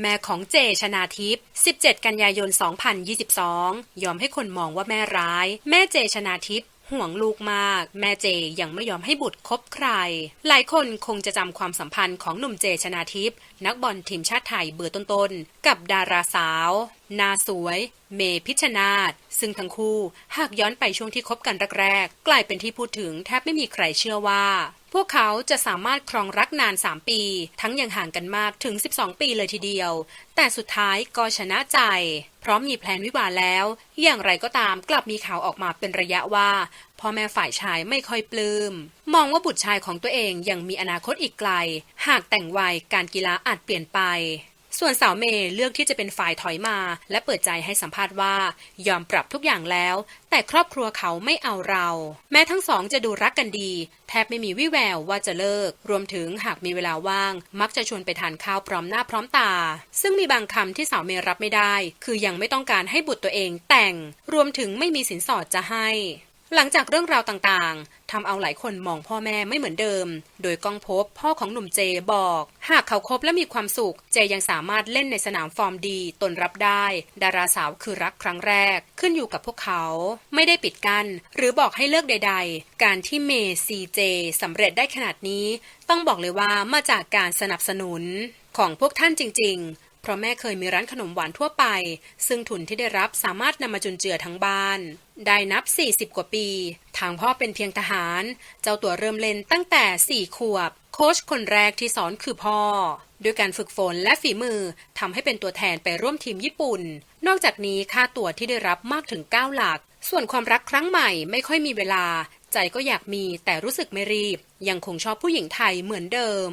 แม่ของเจชนาทิพย์ 17 กันยายน 2022 ยอมให้คนมองว่าแม่ร้าย แม่เจชนาทิพย์ห่วงลูกมาก แม่เจยังไม่ยอมให้บุตรคบใคร หลายคนคงจะจำความสัมพันธ์ของหนุ่มเจชนาทิพย์นักบอลทีมชาติไทยเบอร์ต้นๆ กับดาราสาวนาสวย เมพิชนาธซึ่งทั้งคู่หากย้อนไปช่วงที่คบกันแรกๆ กลายเป็นที่พูดถึงแทบไม่มีใครเชื่อว่า พวกเขาจะสามารถครองรักนาน 3 ปี ทั้งยังห่างกันมากถึง 12 ปีเลยทีเดียว แต่สุดท้ายก็ชนะใจ พราะมีแพลนวิวาแล้ว อย่างไรก็ตามกลับมีข่าวออกมาเป็นระยะว่าพ่อแม่ฝ่ายชายไม่ค่อยปลืม้ม มองว่าบุตรชายของตัวเองยังมีอนาคตอีกไกล หากแต่งวัยการกีฬาอาจเปลี่ยนไป ส่วนสาวเมย์เลือกที่จะเป็นฝ่ายถอยมา และเปิดใจให้สัมภาษณ์ว่า ยอมปรับทุกอย่างแล้ว แต่ครอบครัวเขาไม่เอาเรา แม้ทั้งสองจะดูรักกันดี แทบไม่มีวิแววว่าจะเลิก รวมถึงหากมีเวลาว่าง มักจะชวนไปทานข้าวพร้อมหน้าพร้อมตา ซึ่งมีบางคำที่สาวเมย์รับไม่ได้ คือยังไม่ต้องการให้บุตรตัวเองแต่ง รวมถึงไม่มีสินสอดจะให้ หลังจากเรื่องราวต่างๆ ทำเอาหลายคนมองพ่อแม่ไม่เหมือนเดิม โดยก้องพบพ่อของหนุ่มเจบอก หากเขาคบและมีความสุข เจยังสามารถเล่นในสนามฟอร์มดี ตนรับได้ ดาราสาวคือรักครั้งแรก ขึ้นอยู่กับพวกเขา ไม่ได้ปิดกัน้นหรือบอกให้เลิกใด ๆ การที่เมซีเจสำเร็จได้ขนาดนี้ ต้องบอกเลยว่ามาจากการสนับสนุนของพวกท่านจริง ๆ เพราะแม่เคยมีร้านขนมหวานทั่วไป ซึ่งทุนที่ได้รับสามารถนำมาจุนเจือทั้งบ้าน ได้นับ 40 กว่าปี ทางพ่อเป็นเพียงทหาร เจ้าตัวเริ่มเล่นตั้งแต่ 4 ขวบ โค้ชคนแรกที่สอนคือพ่อ ด้วยการฝึกฝนและฝีมือทำให้เป็นตัวแทนไปร่วมทีมญี่ปุ่น นอกจากนี้ค่าตัวที่ได้รับมากถึง 9 หลัก ส่วนความรักครั้งใหม่ไม่ค่อยมีเวลา ใจก็อยากมีแต่รู้สึกไม่รีบ ยังคงชอบผู้หญิงไทยเหมือนเดิม